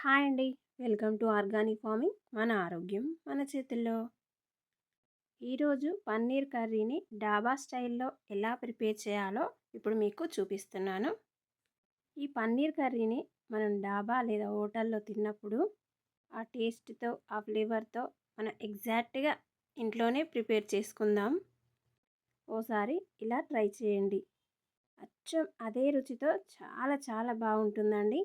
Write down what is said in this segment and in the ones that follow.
Hi అండి. Welcome to organic farming మన ఆరోగ్యం మన చేతుల్లో. ఈరోజు పన్నీర్ కర్రీని డాబా స్టైల్లో ఎలా ప్రిపేర్ చేయాలో ఇప్పుడు మీకు చూపిస్తున్నాను. ఈ పన్నీర్ కర్రీని మనం డాబా లేదా హోటల్లో తిన్నప్పుడు ఆ టేస్ట్తో ఆ ఫ్లేవర్తో మనం ఎగ్జాక్ట్గా ఇంట్లోనే ప్రిపేర్ చేసుకుందాం. ఓసారి ఇలా ట్రై చేయండి. అచ్చం అదే రుచితో చాలా చాలా బాగుంటుందండి.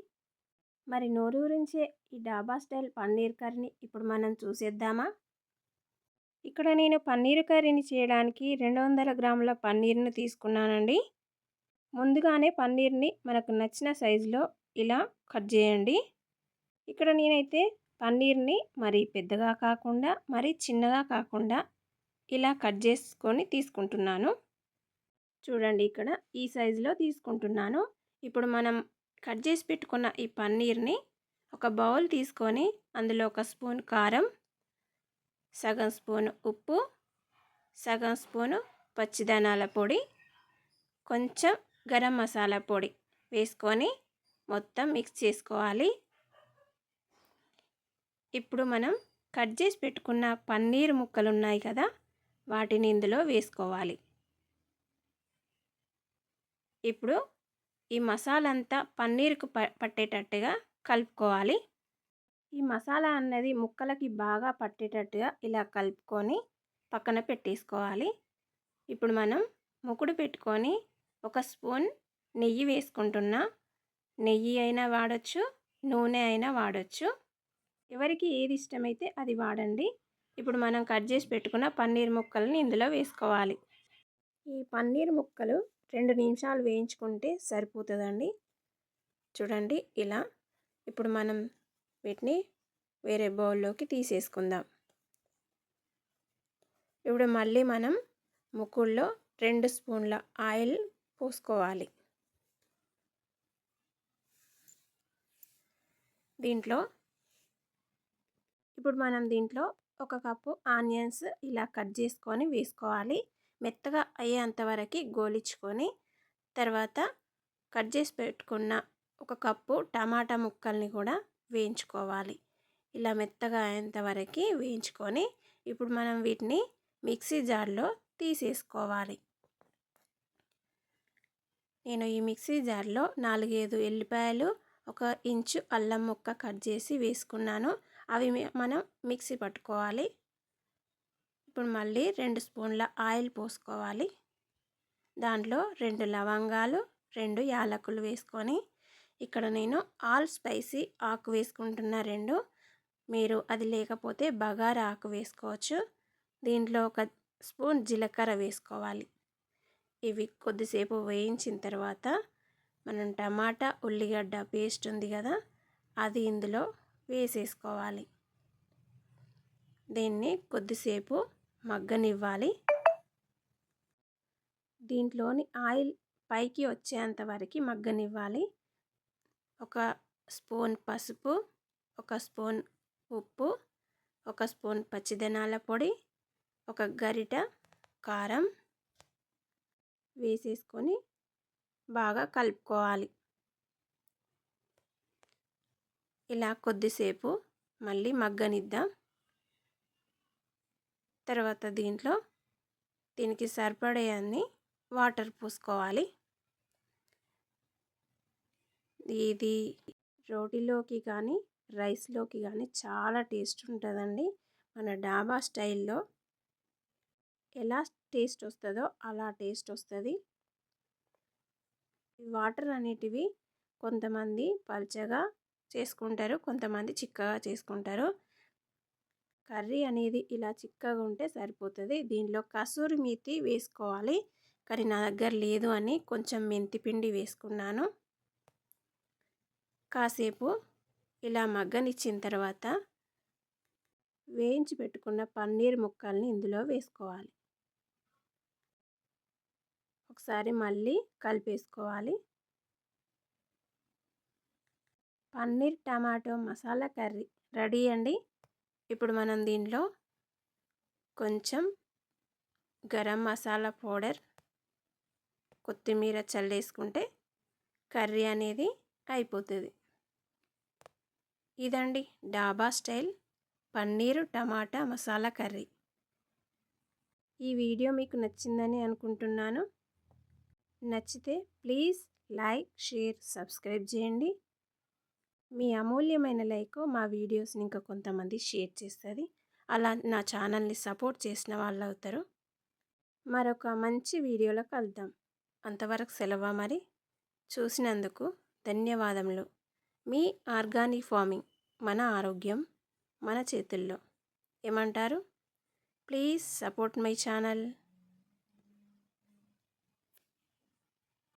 మరి నోరూరించే ఈ డాబా స్టైల్ పన్నీర్ కర్రీని ఇప్పుడు మనం చూసేద్దామా? ఇక్కడ నేను పన్నీర్ కర్రీని చేయడానికి రెండు వందల గ్రాముల పన్నీర్ను తీసుకున్నానండి. ముందుగానే పన్నీర్ని మనకు నచ్చిన సైజులో ఇలా కట్ చేయండి. ఇక్కడ నేనైతే పన్నీర్ని మరి పెద్దగా కాకుండా మరి చిన్నగా కాకుండా ఇలా కట్ చేసుకొని తీసుకుంటున్నాను. చూడండి ఇక్కడ ఈ సైజులో తీసుకుంటున్నాను. ఇప్పుడు మనం కట్ చేసి పెట్టుకున్న ఈ పన్నీర్ని ఒక బౌల్ తీసుకొని అందులో ఒక స్పూన్ కారం సగం స్పూన్ ఉప్పు సగం స్పూను పచ్చిదనాల పొడి కొంచెం గరం మసాలా పొడి వేసుకొని మొత్తం మిక్స్ చేసుకోవాలి. ఇప్పుడు మనం కట్ చేసి పెట్టుకున్న పన్నీర్ ముక్కలు ఉన్నాయి కదా వాటిని ఇందులో వేసుకోవాలి. ఇప్పుడు ఈ మసాలా అంతా పన్నీర్కు ప పట్టేటట్టుగా కలుపుకోవాలి. ఈ మసాలా అన్నది ముక్కలకి బాగా పట్టేటట్టుగా ఇలా కలుపుకొని పక్కన పెట్టేసుకోవాలి. ఇప్పుడు మనం ముకుడు పెట్టుకొని ఒక స్పూన్ నెయ్యి వేసుకుంటున్నా. నెయ్యి అయినా వాడచ్చు నూనె అయినా వాడచ్చు. ఎవరికి ఏది ఇష్టమైతే అది వాడండి. ఇప్పుడు మనం కట్ చేసి పెట్టుకున్న పన్నీర్ ముక్కల్ని ఇందులో వేసుకోవాలి. ఈ పన్నీర్ ముక్కలు రెండు నిమిషాలు వేయించుకుంటే సరిపోతుందండి. చూడండి ఇలా. ఇప్పుడు మనం వీటిని వేరే బౌల్లోకి తీసేసుకుందాం. ఇప్పుడు మళ్ళీ మనం ముక్కుల్లో రెండు స్పూన్ల ఆయిల్ పోసుకోవాలి. దీంట్లో ఇప్పుడు మనం దీంట్లో ఒక కప్పు ఆనియన్స్ ఇలా కట్ చేసుకొని వేసుకోవాలి. మెత్తగా అయ్యేంత వరకు గోలించుకొని తర్వాత కట్ చేసి పెట్టుకున్న ఒక కప్పు టమాటా ముక్కల్ని కూడా వేయించుకోవాలి. ఇలా మెత్తగా అయ్యేంతవరకు వేయించుకొని ఇప్పుడు మనం వీటిని మిక్సీ జార్లో తీసేసుకోవాలి. నేను ఈ మిక్సీ జార్లో నాలుగైదు ఎల్లిపాయలు ఒక ఇంచు అల్లం ముక్క కట్ చేసి వేసుకున్నాను. అవి మనం మిక్సీ పట్టుకోవాలి. ఇప్పుడు మళ్ళీ రెండు స్పూన్ల ఆయిల్ పోసుకోవాలి. దాంట్లో రెండు లవంగాలు రెండు యాలకులు వేసుకొని ఇక్కడ నేను ఆల్ స్పైసీ ఆకు వేసుకుంటున్న రెండు. మీరు అది లేకపోతే బగారా ఆకు వేసుకోవచ్చు. దీంట్లో ఒక స్పూన్ జీలకర్ర వేసుకోవాలి. ఇవి కొద్దిసేపు వేయించిన తర్వాత మనం టమాటా ఉల్లిగడ్డ పేస్ట్ ఉంది కదా అది ఇందులో వేసేసుకోవాలి. దీన్ని కొద్దిసేపు మగ్గనివ్వాలి. దీంట్లోని ఆయిల్ పైకి వచ్చేంత వరకు మగ్గనివ్వాలి. ఒక స్పూన్ పసుపు ఒక స్పూన్ ఉప్పు ఒక స్పూన్ పచ్చిదనాల పొడి ఒక గరిట కారం వేసేసుకొని బాగా కలుపుకోవాలి. ఇలా కొద్దిసేపు మళ్ళీ మగ్గనిద్దాం. తర్వాత దీంట్లో దీనికి సరిపడే అన్ని వాటర్ పోసుకోవాలి. ఇది రోటీలోకి కానీ రైస్లోకి కానీ చాలా టేస్ట్ ఉంటుందండి. మన డాబా స్టైల్లో ఎలా టేస్ట్ వస్తుందో అలా టేస్ట్ వస్తుంది. వాటర్ అనేటివి కొంతమంది పల్చగా చేసుకుంటారు కొంతమంది చిక్కగా చేసుకుంటారు. కర్రీ అనేది ఇలా చిక్కగా ఉంటే సరిపోతుంది. దీనిలో కసూరి మీతి వేసుకోవాలి. కానీ నా దగ్గర లేదు అని కొంచెం మెంతిపిండి వేసుకున్నాను. కాసేపు ఇలా మగ్గనిచ్చిన తర్వాత వేయించి పెట్టుకున్న పన్నీర్ ముక్కల్ని ఇందులో వేసుకోవాలి. ఒకసారి మళ్ళీ కలిపేసుకోవాలి. Paneer tomato masala curry ready అండి. ఇప్పుడు మనం దీనిలో కొంచెం గరం మసాలా పౌడర్ కొత్తిమీర చల్లేసుకుంటే కర్రీ అనేది అయిపోతుంది. ఇదండి dhaba style paneer tomato masala curry. ఈ వీడియో మీకు నచ్చిందని అనుకుంటున్నాను. నచ్చితే ప్లీజ్ లైక్ షేర్ సబ్స్క్రైబ్ చేయండి. మీ అమూల్యమైన లైక్ మా వీడియోస్ని ఇంకా కొంతమంది షేర్ చేస్తుంది. అలా నా ఛానల్ని సపోర్ట్ చేసిన వాళ్ళు అవుతారు మరొక మంచి వీడియోలో కలుద్దాం. అంతవరకు సెలవు మరి? చూసినందుకు ధన్యవాదములు. మీ ఆర్గానిక్ ఫార్మింగ్ మన ఆరోగ్యం మన చేతుల్లో. ఏమంటారు? Please support my channel.